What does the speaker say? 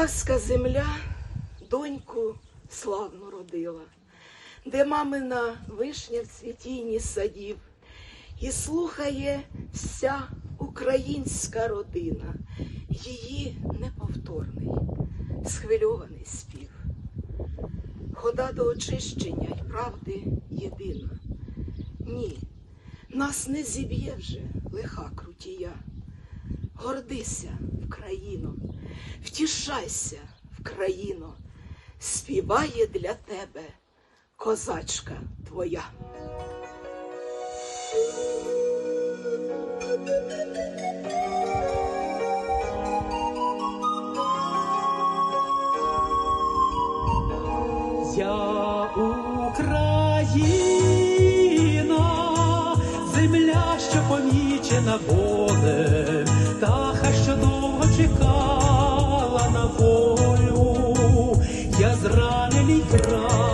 Полтавська земля доньку славну родила, де мамина вишня в цвітінні садів, і слухає вся українська родина, її неповторний, схвильований спів. Хода до очищення й правди єдина. Ні, нас не зіб'є вже лиха крутія. Гордися, втішайся, Вкраїно, співає для тебе козачка твоя. Я Україна, земля, що помічена Богом. rock.